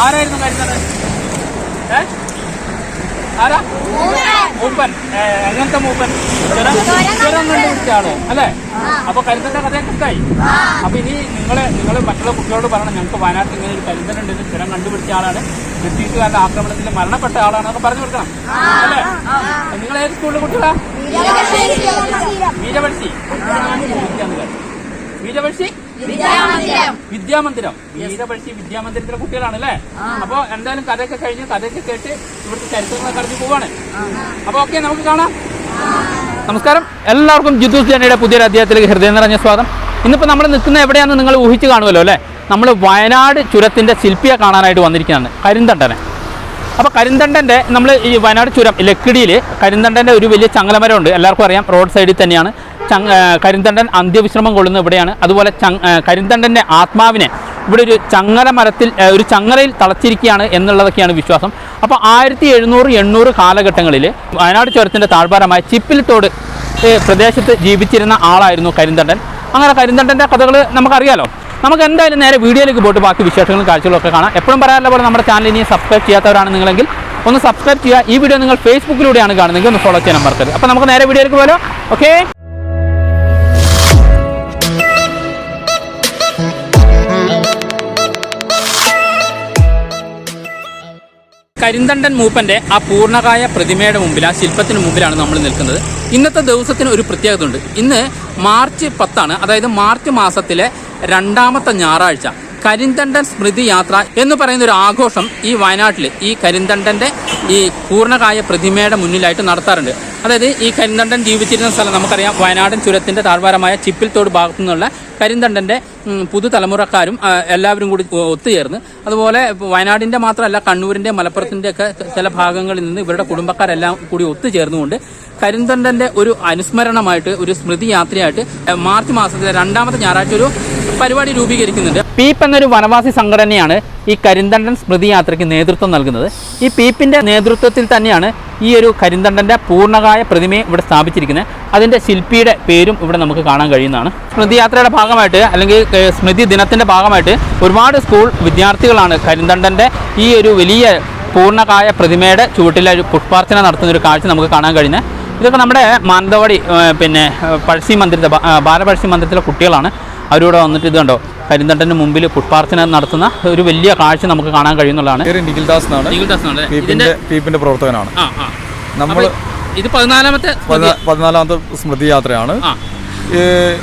ആരായിരുന്നു ഏ? ആരാ? മൂപ്പൻ. എങ്ങനത്തെ മൂപ്പൻ? ചുരം കണ്ടു കണ്ടുപിടിച്ച അല്ലെ? അല്ലേ അപ്പൊ കരിന്തന്റെ കഥയൊക്കെ ഇഷ്ടായി അപ്പൊ ഇനി നിങ്ങൾ നിങ്ങൾ മറ്റുള്ള കുട്ടികളോട് പറയണം ഞങ്ങൾക്ക് വയനാട്ടിൽ ഇങ്ങനെ ഒരു കരിന്തൻ ഉണ്ടെന്ന് ചുരം കണ്ടുപിടിച്ച ആളാണ് ബ്രിട്ടീഷുകാരുടെ ആക്രമണത്തിൽ മരണപ്പെട്ട ആളാണ് എന്നൊക്കെ പറഞ്ഞു കൊടുക്കണം. അല്ലേ? നിങ്ങൾ ഏത് സ്കൂളിലെ കുട്ടികളാ? വീരപക്ഷി വീരപഴശ്ശി വിദ്യാമന്ദിരം. വീരപഴശ്ശി വിദ്യാമന്ദിരത്തിലെ കുട്ടികളാണ് അല്ലേ അപ്പൊ എന്തായാലും കഥയൊക്കെ കഴിഞ്ഞ് കഥയൊക്കെ കേട്ട് ഇവിടുത്തെ ചരിത്രങ്ങളൊക്കെ അറിഞ്ഞു പോവാണ്. അപ്പൊ ഓക്കെ നമുക്ക് കാണാം. നമസ്കാരം. എല്ലാവർക്കും ജിത്തു ജനയുടെ പുതിയൊരു അധ്യായത്തിലേക്ക് ഹൃദയം നിറഞ്ഞ സ്വാഗതം. ഇന്നിപ്പോൾ നമ്മൾ നിൽക്കുന്ന എവിടെയാണെന്ന് നിങ്ങൾ ഊഹിച്ച് കാണുമല്ലോ അല്ലേ? നമ്മൾ വയനാട് ചുരത്തിന്റെ ശില്പിയെ കാണാനായിട്ട് വന്നിരിക്കുകയാണ്. കരിന്തണ്ടനെ. അപ്പോൾ കരിന്തണ്ടന്റെ നമ്മൾ ഈ വയനാട് ചുരം ലക്കിടിയിൽ കരിന്തണ്ടന്റെ ഒരു വലിയ ചങ്ങലമരം ഉണ്ട് എല്ലാവർക്കും അറിയാം റോഡ് സൈഡിൽ തന്നെയാണ്. കരിന്തണ്ടൻ അന്ത്യവിശ്രമം കൊള്ളുന്നത് ഇവിടെയാണ്. അതുപോലെ കരിന്തണ്ടന്റെ ആത്മാവിനെ ഇവിടെ ഒരു ചങ്ങല മരത്തിൽ ഒരു ചങ്ങലയിൽ തളച്ചിരിക്കുകയാണ് എന്നുള്ളതൊക്കെയാണ് വിശ്വാസം. അപ്പോൾ ആയിരത്തി എഴുന്നൂറ് എണ്ണൂറ് കാലഘട്ടങ്ങളിൽ വയനാട് ചുരത്തിന്റെ താഴ്വാരമായ ചിപ്പിലിത്തോട് ഏ, പ്രദേശത്ത് ജീവിച്ചിരുന്ന ആളായിരുന്നു കരിന്തണ്ടൻ. അങ്ങനെ കരിന്തണ്ടന്റെ കഥകൾ നമുക്കറിയാലോ. നമുക്ക് എന്തായാലും നേരെ വീഡിയോയിലേക്ക് പോയിട്ട് ബാക്കി വിശേഷങ്ങളും കാഴ്ചകളും ഒക്കെ കാണാം. എപ്പോഴും പറയാനുള്ള പോലെ നമ്മുടെ ചാനൽ ഇനി സബ്സ്ക്രൈബ് ചെയ്യാത്തവരാണ് നിങ്ങളെങ്കിൽ ഒന്ന് സബ്സ്ക്രൈബ് ചെയ്യുക. ഈ വീഡിയോ നിങ്ങൾ ഫേസ്ബുക്കിലൂടെയാണ് കാണുന്നതെങ്കിൽ ഒന്ന് ഫോളോ ചെയ്യാൻ മറക്കരുത്. അപ്പോൾ നമുക്ക് നേരെ വീഡിയോയിലേക്ക് പോലോ ഓക്കെ കരിന്തണ്ടൻ മൂപ്പന്റെ ആ പൂർണകായ പ്രതിമയുടെ മുമ്പിൽ ആ ശില്പത്തിന് മുമ്പിലാണ് നമ്മൾ നിൽക്കുന്നത്. ഇന്നത്തെ ദിവസത്തിന് ഒരു പ്രത്യേകത ഉണ്ട് ഇന്ന് മാർച്ച് പത്താണ് അതായത് മാർച്ച് മാസത്തിലെ രണ്ടാമത്തെ ഞായറാഴ്ച. കരിന്തണ്ടൻ സ്മൃതി യാത്ര എന്ന് പറയുന്ന ഒരു ആഘോഷം ഈ വയനാട്ടിൽ ഈ കരിന്തണ്ടന്റെ ഈ പൂർണകായ പ്രതിമയുടെ മുന്നിലായിട്ട് നടത്താറുണ്ട്. അതായത് ഈ കരിന്തണ്ടൻ ജീവിച്ചിരുന്ന സ്ഥലം നമുക്കറിയാം. വയനാടൻ ചുരത്തിന്റെ താഴ്വാരമായ ചിപ്പിൽത്തോട് ഭാഗത്തു നിന്നുള്ള കരിന്തണ്ടന്റെ ഉം, പുതുതലമുറക്കാരും എല്ലാവരും കൂടി ഒത്തുചേർന്ന്. അതുപോലെ വയനാടിന്റെ മാത്രമല്ല കണ്ണൂരിന്റെ മലപ്പുറത്തിന്റെ ഒക്കെ ചില ഭാഗങ്ങളിൽ നിന്ന് ഇവരുടെ കുടുംബക്കാരെല്ലാം കൂടി ഒത്തുചേർന്നുകൊണ്ട് കരിന്തണ്ടന്റെ ഒരു അനുസ്മരണമായിട്ട് ഒരു സ്മൃതി യാത്രയായിട്ട് മാർച്ച് മാസത്തിലെ രണ്ടാമത്തെ ഞായറാഴ്ച ഒരു പരിപാടി രൂപീകരിക്കുന്നുണ്ട്. പീപ്പ് എന്നൊരു വനവാസി സംഘടനയാണ് ഈ കരിന്തണ്ടൻ സ്മൃതി യാത്രയ്ക്ക് നേതൃത്വം നൽകുന്നത്. ഈ പീപ്പിന്റെ നേതൃത്വത്തിൽ തന്നെയാണ് ഈ ഒരു കരിന്തണ്ടന്റെ പൂർണകായ പ്രതിമയെ ഇവിടെ സ്ഥാപിച്ചിരിക്കുന്നത്. അതിന്റെ ശില്പിയുടെ പേരും ഇവിടെ നമുക്ക് കാണാൻ കഴിയുന്നതാണ്. സ്മൃതി യാത്രയുടെ ഭാഗമായിട്ട് അല്ലെങ്കിൽ സ്മൃതി ദിനത്തിന്റെ ഭാഗമായിട്ട് ഒരുപാട് സ്കൂൾ വിദ്യാർത്ഥികളാണ് കരിന്തണ്ടന്റെ ഈ ഒരു വലിയ പൂർണകായ പ്രതിമയുടെ ചുവട്ടിലെ ഒരു പുഷ്പാർച്ചന നടത്തുന്ന ഒരു കാഴ്ച നമുക്ക് കാണാൻ കഴിയുന്നത്. ഇതൊക്കെ നമ്മുടെ മാനന്തവാടി പിന്നെ പഴശ്ശി മന്ദിരത്തെ ബാലപഴശ്ശി മന്ദിരത്തിലെ കുട്ടികളാണ്. അവരിവിടെ വന്നിട്ട് ഇത് കണ്ടോ കരിന്തണ്ടന് മുമ്പിൽ പുഷ്പാർച്ചന നടത്തുന്ന ഒരു വലിയ കാഴ്ച നമുക്ക് കാണാൻ കഴിയുന്നുള്ളതാണ്. നിഖിൽദാസ് പീപ്പിന്റെ പ്രവർത്തകനാണ്. നമ്മൾ ഇത് പതിനാലാമത്തെ പതിനാ- പതിനാലാമത്തെ സ്മൃതി യാത്രയാണ്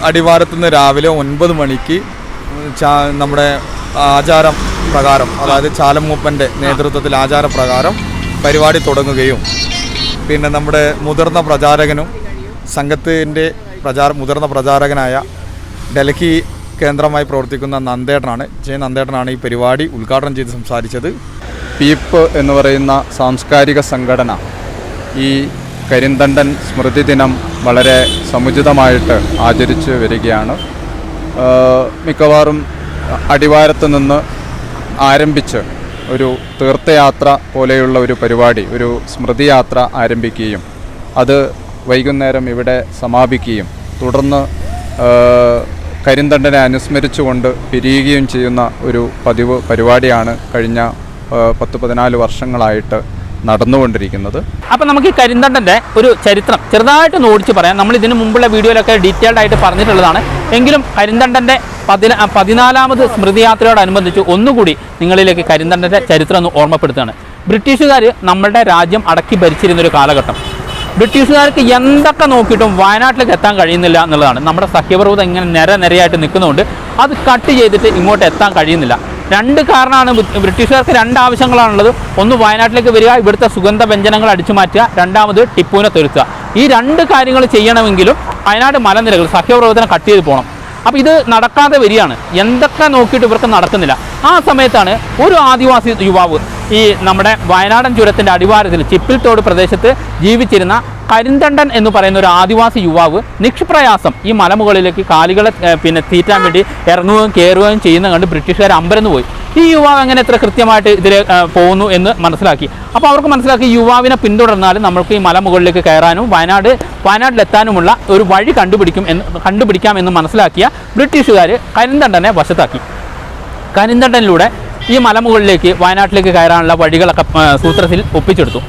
അടിവാരത്ത് നിന്ന് രാവിലെ ഒൻപത് മണിക്ക് നമ്മുടെ ആചാരം പ്രകാരം അതായത് ചാലമൂപ്പന്റെ നേതൃത്വത്തിൽ ആചാരപ്രകാരം പരിപാടി തുടങ്ങുകയും പിന്നെ നമ്മുടെ മുതിർന്ന പ്രചാരകനും സംഘത്തിന്റെ പ്രചാര മുതിർന്ന പ്രചാരകനായ ഡൽഹി കേന്ദ്രമായി പ്രവർത്തിക്കുന്ന നന്ദേട്ടനാണ്. ജെ നന്ദേട്ടനാണ് ഈ പരിപാടി ഉദ്ഘാടനം ചെയ്ത് സംസാരിച്ചത്. പീപ്പ് എന്ന് പറയുന്ന സാംസ്കാരിക സംഘടന ഈ കരിന്തണ്ടൻ സ്മൃതി ദിനം വളരെ സമുചിതമായിട്ട് ആചരിച്ചു വരികയാണ്. മിക്കവാറും അടിവാരത്ത് നിന്ന് ആരംഭിച്ച് ഒരു തീർത്ഥയാത്ര പോലെയുള്ള ഒരു പരിപാടി ഒരു സ്മൃതിയാത്ര ആരംഭിക്കുകയും അത് വൈകുന്നേരം ഇവിടെ സമാപിക്കുകയും തുടർന്ന് കരിന്തണ്ടനെ അനുസ്മരിച്ചുകൊണ്ട് പിരിയുകയും ചെയ്യുന്ന ഒരു പതിവ് പരിപാടിയാണ് കഴിഞ്ഞ പത്ത് പതിനാല് വർഷങ്ങളായിട്ട് നടന്നുകൊണ്ടിരിക്കുന്നത്. അപ്പം നമുക്ക് ഈ കരിന്തണ്ടന്റെ ഒരു ചരിത്രം ചെറുതായിട്ട് ഓടിച്ച് പറയാം. നമ്മൾ ഇതിന് മുമ്പുള്ള വീഡിയോയിലൊക്കെ ഡീറ്റെയിൽഡ് ആയിട്ട് പറഞ്ഞിട്ടുള്ളതാണ്. എങ്കിലും കരിന്തണ്ടന്റെ പതിന പതിനാലാമത് സ്മൃതിയാത്രയോടനുബന്ധിച്ച് ഒന്നുകൂടി നിങ്ങളിലേക്ക് കരിന്തണ്ടന്റെ ചരിത്രം ഒന്ന് ഓർമ്മപ്പെടുത്തുകയാണ്. ബ്രിട്ടീഷുകാർ നമ്മളുടെ രാജ്യം അടക്കി ഭരിച്ചിരുന്നൊരു കാലഘട്ടം. ബ്രിട്ടീഷുകാർക്ക് എന്തൊക്കെ നോക്കിയിട്ടും വയനാട്ടിലേക്ക് എത്താൻ കഴിയുന്നില്ല എന്നുള്ളതാണ്. നമ്മുടെ സഖ്യപർവതം ഇങ്ങനെ നിര നിരയായിട്ട് നിൽക്കുന്നതുകൊണ്ട് അത് കട്ട് ചെയ്തിട്ട് ഇങ്ങോട്ട് എത്താൻ കഴിയുന്നില്ല. രണ്ട് കാരണമാണ് ബ്രിട്ടീഷുകാർക്ക് രണ്ട് ആവശ്യങ്ങളാണുള്ളത്. ഒന്ന് വയനാട്ടിലേക്ക് വരിക ഇവിടുത്തെ സുഗന്ധ വ്യഞ്ജനങ്ങൾ അടിച്ചു മാറ്റുക. രണ്ടാമത് ടിപ്പുവിനെ തുരുത്തുക ഈ രണ്ട് കാര്യങ്ങൾ ചെയ്യണമെങ്കിലും വയനാട് മലനിരകൾ സഖ്യപ്രവർത്തനം കട്ട് ചെയ്ത് പോകണം അപ്പോൾ ഇത് നടക്കാതെ വരികയാണ്. എന്തൊക്കെ നോക്കിയിട്ട് ഇവർക്ക് നടക്കുന്നില്ല. ആ സമയത്താണ് ഒരു ആദിവാസി യുവാവ് ഈ നമ്മുടെ വയനാടൻ ചുരത്തിന്റെ അടിവാരത്തിൽ ചിപ്പിൽത്തോട് പ്രദേശത്ത് ജീവിച്ചിരുന്ന കരിന്തണ്ടൻ എന്ന് പറയുന്ന ഒരു ആദിവാസി യുവാവ് നിക്ഷിപ്രയാസം ഈ മലമുകളിലേക്ക് കാലികളെ പിന്നെ തീറ്റാൻ വേണ്ടി ഇറങ്ങുകയും കയറുകയും ചെയ്യുന്ന കണ്ട് ബ്രിട്ടീഷുകാർ അമ്പരന്ന് പോയി. ഈ യുവാവ് എങ്ങനെ എത്ര കൃത്യമായിട്ട് ഇതിൽ പോകുന്നു എന്ന് മനസ്സിലാക്കി. അപ്പോൾ അവർക്ക് മനസ്സിലാക്കി യുവാവിനെ പിന്തുടർന്നാൽ നമുക്ക് ഈ മലമുകളിലേക്ക് കയറാനും വയനാട് വയനാട്ടിലെത്താനുമുള്ള ഒരു വഴി കണ്ടുപിടിക്കും എന്ന് കണ്ടുപിടിക്കാം എന്ന് മനസ്സിലാക്കിയ ബ്രിട്ടീഷുകാർ കരിന്തണ്ടനെ വശത്താക്കി. കരിന്തണ്ടനിലൂടെ ഈ മലമുകളിലേക്ക് വയനാട്ടിലേക്ക് കയറാനുള്ള വഴികളൊക്കെ സൂത്രത്തിൽ ഒപ്പിച്ചെടുത്തു.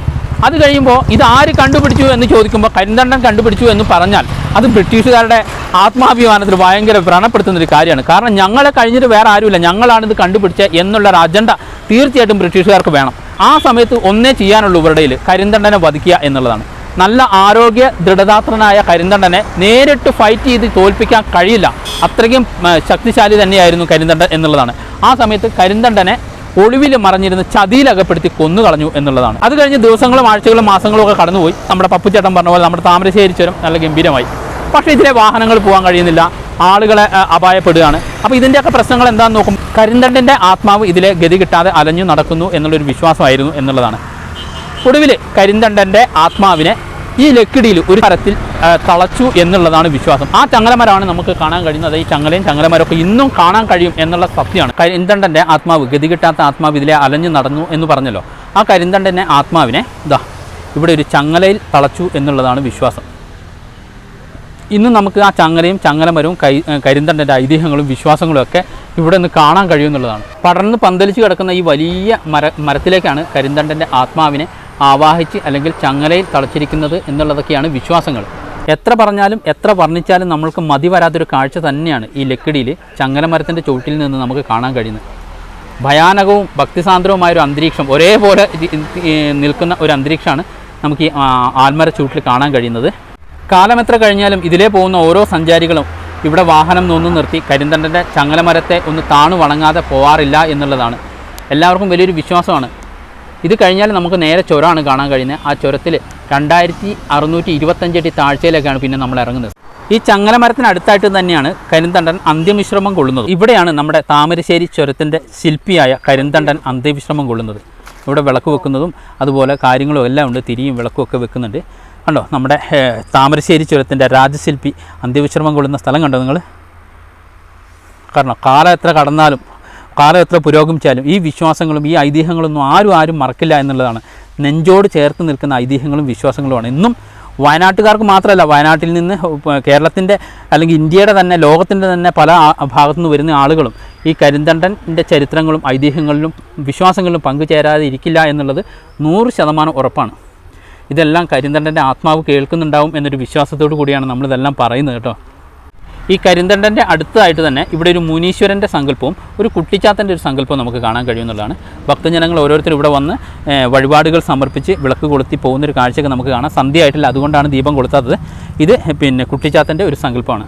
അത് കഴിയുമ്പോൾ ഇത് ആര് കണ്ടുപിടിച്ചു എന്ന് ചോദിക്കുമ്പോൾ കരിന്തണ്ടൻ കണ്ടുപിടിച്ചു എന്ന് പറഞ്ഞാൽ അത് ബ്രിട്ടീഷുകാരുടെ ആത്മാഭിമാനത്തിൽ ഭയങ്കര വ്രണപ്പെടുത്തുന്ന ഒരു കാര്യമാണ്. കാരണം ഞങ്ങളെ കഴിഞ്ഞിട്ട് വേറെ ആരുമില്ല. ഞങ്ങളാണിത് കണ്ടുപിടിച്ച എന്നുള്ള ഒരു അജണ്ട തീർച്ചയായിട്ടും ബ്രിട്ടീഷുകാർക്ക് വേണം. ആ സമയത്ത് ഒന്നേ ചെയ്യാനുള്ളൂ ഇവരുടെ കരിന്തണ്ടനെ വധിക്കുക എന്നുള്ളതാണ്. നല്ല ആരോഗ്യ ദൃഢതാത്രനായ കരിന്തണ്ടനെ നേരിട്ട് ഫൈറ്റ് ചെയ്ത് തോൽപ്പിക്കാൻ കഴിയില്ല. അത്രയ്ക്കും ശക്തിശാലി തന്നെയായിരുന്നു കരിന്തണ്ടൻ എന്നുള്ളതാണ്. ആ സമയത്ത് കരിന്തണ്ടനെ ഒളിവിൽ മറഞ്ഞിരുന്ന് ചതിയിലകപ്പെടുത്തി കൊന്നു കളഞ്ഞു എന്നുള്ളതാണ്. അത് കഴിഞ്ഞ് ദിവസങ്ങളും ആഴ്ചകളും മാസങ്ങളും ഒക്കെ കടന്നുപോയി. നമ്മുടെ പപ്പുച്ചേട്ടൻ പറഞ്ഞ പോലെ നമ്മുടെ താമരശ്ശേരി ചുരം നല്ല ഗംഭീരമായി. പക്ഷേ ഇതിലെ വാഹനങ്ങൾ പോകാൻ കഴിയുന്നില്ല. ആളുകളെ അപായപ്പെടുകയാണ്. അപ്പോൾ ഇതിന്റെയൊക്കെ പ്രശ്നങ്ങൾ എന്താണെന്ന് നോക്കും. കരിന്തണ്ടന്റെ ആത്മാവ് ഇതിലെ ഗതി കിട്ടാതെ അലഞ്ഞു നടക്കുന്നു എന്നുള്ളൊരു വിശ്വാസമായിരുന്നു എന്നുള്ളതാണ്. ഒടുവിൽ കരിന്തണ്ടന്റെ ആത്മാവിനെ ഈ ലക്കിടിയിൽ ഒരു തരത്തിൽ തളച്ചു എന്നുള്ളതാണ് വിശ്വാസം. ആ ചങ്ങലമരമാണ് നമുക്ക് കാണാൻ കഴിയുന്നത്. ഈ ചങ്ങലയും ചങ്ങലമരമൊക്കെ ഇന്നും കാണാൻ കഴിയും എന്നുള്ള സത്യമാണ്. കരിന്തണ്ടന്റെ ആത്മാവ് ഗതി കിട്ടാത്ത ആത്മാവ് ഇതിലെ അലഞ്ഞു നടന്നു എന്ന് പറഞ്ഞല്ലോ. ആ കരിന്തണ്ടന്റെ ആത്മാവിനെ ഇതാ ഇവിടെ ഒരു ചങ്ങലയിൽ തളച്ചു എന്നുള്ളതാണ് വിശ്വാസം. ഇന്ന് നമുക്ക് ആ ചങ്ങലയും ചങ്ങലമരവും കൈ കരിന്തണ്ടന്റെ ഐതിഹ്യങ്ങളും വിശ്വാസങ്ങളും ഒക്കെ ഇവിടെ നിന്ന് കാണാൻ കഴിയുമെന്നുള്ളതാണ് പടർന്ന് പന്തലിച്ച് കിടക്കുന്ന ഈ വലിയ മര മരത്തിലേക്കാണ് കരിന്തണ്ടന്റെ ആത്മാവിനെ ആവാഹിച്ച് അല്ലെങ്കിൽ ചങ്ങലയിൽ തളച്ചിരിക്കുന്നത് എന്നുള്ളതൊക്കെയാണ് വിശ്വാസങ്ങൾ. എത്ര പറഞ്ഞാലും എത്ര വർണിച്ചാലും നമ്മൾക്ക് മതി വരാത്തൊരു കാഴ്ച തന്നെയാണ് ഈ ലക്കിടിയിൽ ചങ്ങലമരത്തിന്റെ ചുവട്ടിൽ നിന്ന് നമുക്ക് കാണാൻ കഴിയുന്നത്. ഭയാനകവും ഭക്തിസാന്ദ്രവുമായ ഒരു അന്തരീക്ഷം ഒരേപോലെ നിൽക്കുന്ന ഒരു അന്തരീക്ഷമാണ് നമുക്ക് ഈ ആൽമര ചൂട്ടിൽ കാണാൻ കഴിയുന്നത്. കാലം എത്ര കഴിഞ്ഞാലും ഇതിലേ പോകുന്ന ഓരോ സഞ്ചാരികളും ഇവിടെ വാഹനം നോന്നു നിർത്തി കരിന്തണ്ടന്റെ ചങ്ങലമരത്തെ ഒന്ന് താണു വണങ്ങാതെ പോവാറില്ല എന്നുള്ളതാണ്. എല്ലാവർക്കും വലിയൊരു വിശ്വാസമാണ്. ഇത് കഴിഞ്ഞാൽ നമുക്ക് നേരെ ചുരമാണ് കാണാൻ കഴിയുന്നത്. ആ ചുരത്തിൽ രണ്ടായിരത്തി അറുന്നൂറ്റി ഇരുപത്തഞ്ചടി താഴ്ചയിലേക്കാണ് പിന്നെ നമ്മൾ ഇറങ്ങുന്നത്. ഈ ചങ്ങലമരത്തിന് അടുത്തായിട്ട് തന്നെയാണ് കരിന്തണ്ടൻ അന്ത്യവിശ്രമം കൊള്ളുന്നത്. ഇവിടെയാണ് നമ്മുടെ താമരശ്ശേരി ചുരത്തിന്റെ ശില്പിയായ കരിന്തണ്ടൻ അന്ത്യവിശ്രമം കൊള്ളുന്നത്. ഇവിടെ വിളക്ക് വെക്കുന്നതും അതുപോലെ കാര്യങ്ങളും എല്ലാം ഉണ്ട്. തിരിയും വിളക്കും ഒക്കെ വെക്കുന്നുണ്ട്. കണ്ടോ? നമ്മുടെ താമരശ്ശേരി ചുരത്തിന്റെ രാജശില്പി അന്ത്യവിശ്രമം കൊള്ളുന്ന സ്ഥലം കണ്ടോ നിങ്ങൾ? കാരണം കാലം എത്ര കടന്നാലും കാലം എത്ര പുരോഗമിച്ചാലും ഈ വിശ്വാസങ്ങളും ഈ ഐതിഹ്യങ്ങളൊന്നും ആരും ആരും മറക്കില്ല എന്നുള്ളതാണ്. നെഞ്ചോട് ചേർത്ത് നിൽക്കുന്ന ഐതിഹ്യങ്ങളും വിശ്വാസങ്ങളുമാണ്. ഇന്നും വയനാട്ടുകാർക്ക് മാത്രമല്ല വയനാട്ടിൽ നിന്ന് കേരളത്തിന്റെ അല്ലെങ്കിൽ ഇന്ത്യയുടെ തന്നെ ലോകത്തിന്റെ തന്നെ പല ഭാഗത്തു നിന്ന് വരുന്ന ആളുകളും ഈ കരിന്തണ്ടന്റെ ചരിത്രങ്ങളും ഐതിഹ്യങ്ങളിലും വിശ്വാസങ്ങളിലും പങ്കുചേരാതെ ഇരിക്കില്ല എന്നുള്ളത് നൂറ് ശതമാനം ഉറപ്പാണ്. ഇതെല്ലാം കരിന്തണ്ടന്റെ ആത്മാവ് കേൾക്കുന്നുണ്ടാവും എന്നൊരു വിശ്വാസത്തോടു കൂടിയാണ് നമ്മളിതെല്ലാം പറയുന്നത് കേട്ടോ. ഈ കരിന്തണ്ടന്റെ അടുത്തായിട്ട് തന്നെ ഇവിടെ ഒരു മുനീശ്വരന്റെ സങ്കല്പവും ഒരു കുട്ടിച്ചാത്തന്റെ ഒരു സങ്കല്പവും നമുക്ക് കാണാൻ കഴിയുമെന്നുള്ളതാണ്. ഭക്തജനങ്ങൾ ഓരോരുത്തർ ഇവിടെ വന്ന് വഴിപാടുകൾ സമർപ്പിച്ച് വിളക്ക് കൊളുത്തി പോകുന്നൊരു കാഴ്ചയൊക്കെ നമുക്ക് കാണാം. സന്ധ്യയായിട്ടില്ല അതുകൊണ്ടാണ് ദീപം കൊളുത്താത്തത്. ഇത് പിന്നെ കുട്ടിച്ചാത്തന്റെ ഒരു സങ്കല്പമാണ്.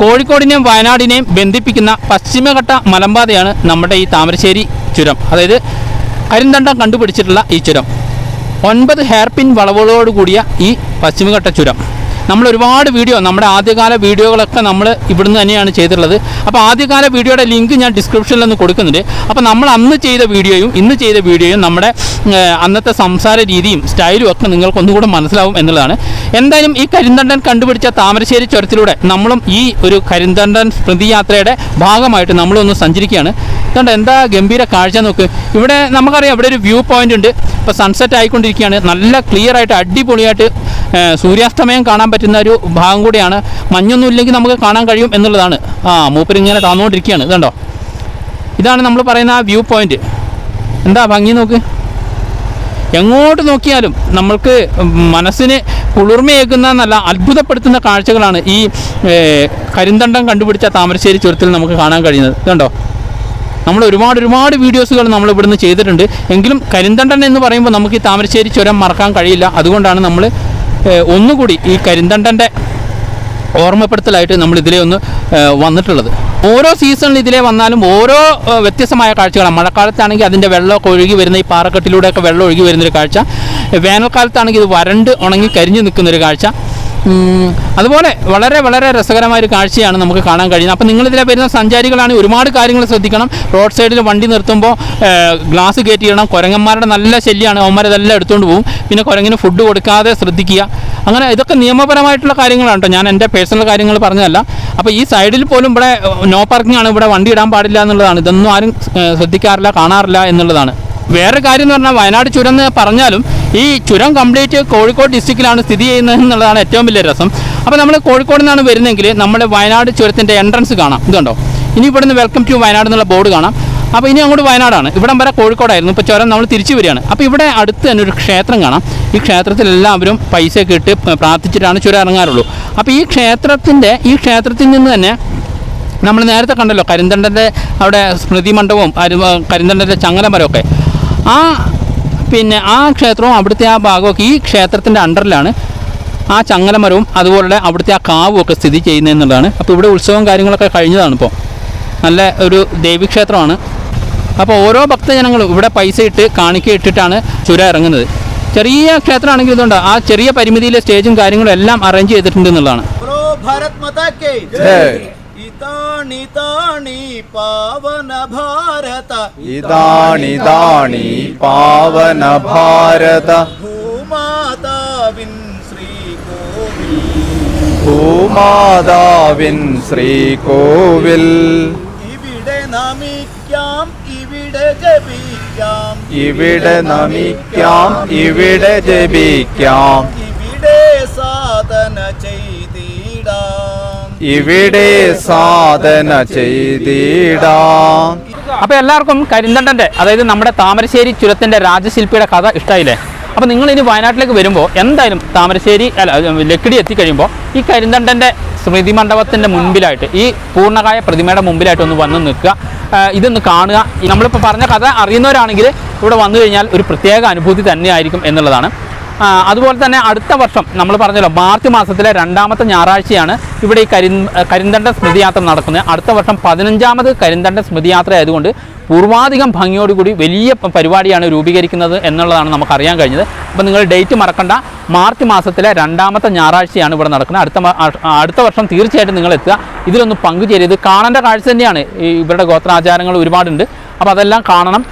കോഴിക്കോടിനെയും വയനാടിനെയും ബന്ധിപ്പിക്കുന്ന പശ്ചിമഘട്ട മലമ്പാതയാണ് നമ്മുടെ ഈ താമരശ്ശേരി ചുരം. അതായത് കരിന്തണ്ടം കണ്ടുപിടിച്ചിട്ടുള്ള ഈ ചുരം. ഒൻപത് ഹെയർപിൻ വളവുകളോട് കൂടിയ ഈ പശ്ചിമഘട്ട ചുരം. നമ്മൾ ഒരുപാട് വീഡിയോ നമ്മുടെ ആദ്യകാല വീഡിയോകളൊക്കെ നമ്മൾ ഇവിടുന്ന് തന്നെയാണ് ചെയ്തിട്ടുള്ളത്. അപ്പോൾ ആദ്യകാല വീഡിയോയുടെ ലിങ്ക് ഞാൻ ഡിസ്ക്രിപ്ഷനിൽ ഒന്ന് കൊടുക്കുന്നുണ്ട്. അപ്പോൾ നമ്മൾ അന്ന് ചെയ്ത വീഡിയോയും ഇന്ന് ചെയ്ത വീഡിയോയും നമ്മുടെ അന്നത്തെ സംസാര രീതിയും സ്റ്റൈലും ഒക്കെ നിങ്ങൾക്ക് ഒന്നുകൂടെ മനസ്സിലാവും എന്നുള്ളതാണ്. എന്തായാലും ഈ കരിന്തണ്ടൻ കണ്ടുപിടിച്ച താമരശ്ശേരി ചുരത്തിലൂടെ നമ്മളും ഈ ഒരു കരിന്തണ്ടൻ സ്മൃതിയാത്രയുടെ ഭാഗമായിട്ട് നമ്മളൊന്ന് സഞ്ചരിക്കുകയാണ്. അതുകൊണ്ട് എന്താ ഗംഭീര കാഴ്ച നോക്ക്. ഇവിടെ നമുക്കറിയാം ഇവിടെ ഒരു വ്യൂ പോയിന്റ് ഉണ്ട്. ഇപ്പോൾ സൺസെറ്റ് ആയിക്കൊണ്ടിരിക്കുകയാണ്. നല്ല ക്ലിയർ ആയിട്ട് അടിപൊളിയായിട്ട് സൂര്യാസ്തമയം കാണാൻ പറ്റുന്ന ഒരു ഭാഗം കൂടിയാണ്. മഞ്ഞൊന്നും ഇല്ലെങ്കിൽ നമുക്ക് കാണാൻ കഴിയും എന്നുള്ളതാണ്. ആ മൂപ്പരിങ്ങനെ താന്നുകൊണ്ടിരിക്കുകയാണ് ഇതുണ്ടോ? ഇതാണ് നമ്മൾ പറയുന്ന ആ വ്യൂ പോയിന്റ്. എന്താ ഭംഗി നോക്ക്? എങ്ങോട്ട് നോക്കിയാലും നമ്മൾക്ക് മനസ്സിന് കുളിർമയേക്കുന്ന നല്ല അത്ഭുതപ്പെടുത്തുന്ന കാഴ്ചകളാണ് ഈ കരിന്തണ്ടം കണ്ടുപിടിച്ച താമരശ്ശേരി ചുരത്തിൽ നമുക്ക് കാണാൻ കഴിയുന്നത്. ഇതുണ്ടോ? നമ്മൾ ഒരുപാട് ഒരുപാട് വീഡിയോസുകൾ നമ്മൾ ഇവിടുന്ന് ചെയ്തിട്ടുണ്ട്. എങ്കിലും കരിന്തണ്ടൻ എന്ന് പറയുമ്പോൾ നമുക്ക് ഈ താമരശ്ശേരി ചുരം മറക്കാൻ കഴിയില്ല. അതുകൊണ്ടാണ് നമ്മൾ ഒന്നുകൂടി ഈ കരിന്തണ്ടന്റെ ഓർമ്മപ്പെടുത്തലായിട്ട് നമ്മൾ ഇതിലെ ഒന്ന് വന്നിട്ടുള്ളത്. ഓരോ സീസണിൽ ഇതിലെ വന്നാലും ഓരോ വ്യത്യസ്തമായ കാഴ്ചകളാണ്. മഴക്കാലത്താണെങ്കിൽ അതിന്റെ വെള്ളമൊക്കെ ഒഴുകി വരുന്ന ഈ പാറക്കെട്ടിലൂടെയൊക്കെ വെള്ളം ഒഴുകി വരുന്നൊരു കാഴ്ച. വേനൽക്കാലത്താണെങ്കിൽ ഇത് വരണ്ട് ഉണങ്ങി കരിഞ്ഞു നിൽക്കുന്നൊരു കാഴ്ച. അതുപോലെ വളരെ വളരെ രസകരമായ ഒരു കാഴ്ചയാണ് നമുക്ക് കാണാൻ കഴിയുന്നത്. അപ്പോൾ നിങ്ങളിതിലെ വരുന്ന സഞ്ചാരികളാണ് ഒരുപാട് കാര്യങ്ങൾ ശ്രദ്ധിക്കണം. റോഡ് സൈഡിൽ വണ്ടി നിർത്തുമ്പോൾ ഗ്ലാസ് കയറ്റി ഇടണം. കുരങ്ങന്മാരുടെ നല്ല ശല്യമാണ് അവന്മാരതെല്ലാം എടുത്തുകൊണ്ട് പോകും പിന്നെ കുരങ്ങിന് ഫുഡ് കൊടുക്കാതെ ശ്രദ്ധിക്കുക. അങ്ങനെ ഇതൊക്കെ നിയമപരമായിട്ടുള്ള കാര്യങ്ങളാണ് കേട്ടോ ഞാൻ എന്റെ പേഴ്സണൽ കാര്യങ്ങൾ പറഞ്ഞതല്ല. അപ്പോൾ ഈ സൈഡിൽ പോലും ഇവിടെ നോ പാർക്കിംഗ് ആണ്. ഇവിടെ വണ്ടി ഇടാൻ പാടില്ല എന്നുള്ളതാണ്. ഇതൊന്നും ആരും ശ്രദ്ധിക്കാറില്ല കാണാറില്ല എന്നുള്ളതാണ്. വേറെ കാര്യം എന്ന് പറഞ്ഞാൽ വയനാട് ചുരം എന്ന് പറഞ്ഞാലും ഈ ചുരം കംപ്ലീറ്റ് കോഴിക്കോട് ഡിസ്ട്രിക്റ്റിലാണ് സ്ഥിതി ചെയ്യുന്നത് എന്നുള്ളതാണ് ഏറ്റവും വലിയ രസം. അപ്പോൾ നമ്മൾ കോഴിക്കോട് നിന്നാണ് വരുന്നതെങ്കിൽ നമ്മുടെ വയനാട് ചുരത്തിന്റെ എൻട്രൻസ് കാണാം. ഇതുണ്ടോ ഇനി ഇവിടുന്ന് വെൽക്കം ടു വയനാട് എന്നുള്ള ബോർഡ് കാണാം. അപ്പോൾ ഇനി അങ്ങോട്ട് വയനാടാണ്. ഇവിടം വരെ കോഴിക്കോടായിരുന്നു. ഇപ്പോൾ ചുരം നമ്മൾ തിരിച്ചു വരികയാണ്. അപ്പോൾ ഇവിടെ അടുത്ത് തന്നെ ഒരു ക്ഷേത്രം കാണാം. ഈ ക്ഷേത്രത്തിൽ എല്ലാവരും പൈസയൊക്കെ ഇട്ട് പ്രാർത്ഥിച്ചിട്ടാണ് ചുരം ഇറങ്ങാറുള്ളൂ. അപ്പോൾ ഈ ക്ഷേത്രത്തിന്റെ ഈ ക്ഷേത്രത്തിൽ നിന്ന് തന്നെ നമ്മൾ നേരത്തെ കണ്ടല്ലോ കരിന്തണ്ടന്റെ അവിടെ സ്മൃതി മണ്ഡപവും കരിന്തണ്ടന്റെ ചങ്ങലമരമൊക്കെ. ആ പിന്നെ ആ ക്ഷേത്രവും അവിടുത്തെ ആ ഭാഗമൊക്കെ ഈ ക്ഷേത്രത്തിന്റെ അണ്ടറിലാണ് ആ ചങ്ങലമരവും അതുപോലെ അവിടുത്തെ ആ കാവും ഒക്കെ സ്ഥിതി ചെയ്യുന്നതെന്നുള്ളതാണ് അപ്പോൾ ഇവിടെ ഉത്സവം കാര്യങ്ങളൊക്കെ കഴിഞ്ഞതാണ് ഇപ്പോൾ. നല്ല ഒരു ദേവീക്ഷേത്രമാണ്. അപ്പോൾ ഓരോ ഭക്തജനങ്ങളും ഇവിടെ പൈസ ഇട്ട് കാണിക്ക ഇട്ടിട്ടാണ് ചുര ഇറങ്ങുന്നത്. ചെറിയ ക്ഷേത്രമാണെങ്കിൽ ഇതുണ്ട്. ആ ചെറിയ പരിമിതിയിലെ സ്റ്റേജും കാര്യങ്ങളും എല്ലാം അറേഞ്ച് ചെയ്തിട്ടുണ്ട് എന്നുള്ളതാണ്. ഇതാണി താണി പാവന ഭാരത. ഇതാണി താണി പാവന ഭാരത. ഭൂമാതാവിൻ ശ്രീകോവിൽ ഭൂമാതാവിൻ ശ്രീകോവിൽ ഇവിടെ നമിക്കാം ഇവിടെ ജപിക്കാം. ഇവിടെ നമിക്കാം ഇവിടെ ജപിക്കാം. ഇവിടെ സാധന ചെയ്തിടാം. അപ്പോൾ എല്ലാവർക്കും കരിന്തണ്ടന്റെ അതായത് നമ്മുടെ താമരശ്ശേരി ചുരത്തിന്റെ രാജശില്പിയുടെ കഥ ഇഷ്ടായില്ലേ? അപ്പോൾ നിങ്ങൾ ഇനി വയനാട്ടിലേക്ക് വരുമ്പോൾ എന്തായാലും താമരശ്ശേരി അല്ല ലക്കിടി എത്തിക്കഴിയുമ്പോൾ ഈ കരിന്തണ്ടന്റെ സ്മൃതി മണ്ഡപത്തിന്റെ മുൻപിലായിട്ട് ഈ പൂർണകായ പ്രതിമയുടെ മുമ്പിലായിട്ട് ഒന്ന് വന്ന് നിൽക്കുക. ഇതൊന്ന് കാണുക. നമ്മളിപ്പോൾ പറഞ്ഞ കഥ അറിയുന്നവരാണെങ്കിൽ ഇവിടെ വന്നു കഴിഞ്ഞാൽ ഒരു പ്രത്യേക അനുഭൂതി തന്നെയായിരിക്കും എന്നുള്ളതാണ്. അതുപോലെ തന്നെ അടുത്ത വർഷം നമ്മൾ പറഞ്ഞല്ലോ മാർച്ച് മാസത്തിലെ രണ്ടാമത്തെ ഞായറാഴ്ചയാണ് ഇവിടെ ഈ കരി കരിന്തണ്ട സ്മൃതിയാത്ര നടക്കുന്നത്. അടുത്ത വർഷം പതിനഞ്ചാമത് കരിന്തണ്ട സ്മൃതിയാത്ര ആയതുകൊണ്ട് പൂർവാധികം ഭംഗിയോടുകൂടി വലിയ പരിപാടിയാണ് രൂപീകരിക്കുന്നത് എന്നുള്ളതാണ് നമുക്കറിയാൻ കഴിഞ്ഞത്. അപ്പോൾ നിങ്ങൾ ഡേറ്റ് മറക്കണ്ട മാർച്ച് മാസത്തിലെ രണ്ടാമത്തെ ഞായറാഴ്ചയാണ് ഇവിടെ നടക്കുന്നത്. അടുത്ത അടുത്ത വർഷം തീർച്ചയായിട്ടും നിങ്ങൾ എത്തുക. ഇതിലൊന്ന് പങ്കുചേരിയത് കാണേണ്ട കാഴ്ച തന്നെയാണ്. ഇവരുടെ ഗോത്രാചാരങ്ങൾ ഒരുപാടുണ്ട്. അപ്പോൾ അതെല്ലാം കാണണം.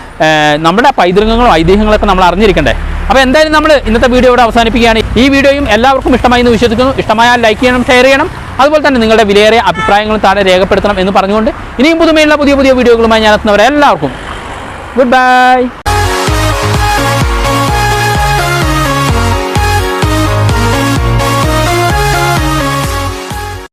നമ്മുടെ പൈതൃകങ്ങളും ഐതിഹ്യങ്ങളൊക്കെ നമ്മൾ അറിഞ്ഞിരിക്കണ്ടേ? അപ്പോൾ എന്തായാലും നമ്മൾ ഇന്നത്തെ വീഡിയോ ഇവിടെ അവസാനിപ്പിക്കുകയാണ്. ഈ വീഡിയോയും എല്ലാവർക്കും ഇഷ്ടമായി എന്ന് വിശ്വസിക്കുന്നു. ഇഷ്ടമായാൽ ലൈക്ക് ചെയ്യണം ഷെയർ ചെയ്യണം. അതുപോലെ തന്നെ നിങ്ങളുടെ വിലയേറിയ അഭിപ്രായങ്ങളും താഴെ രേഖപ്പെടുത്തണം എന്ന് പറഞ്ഞുകൊണ്ട് ഇനിയും പുതുമയുള്ള പുതിയ പുതിയ വീഡിയോകളുമായി ഞാൻ എത്തുന്നവരെ എല്ലാവർക്കും ഗുഡ് ബൈ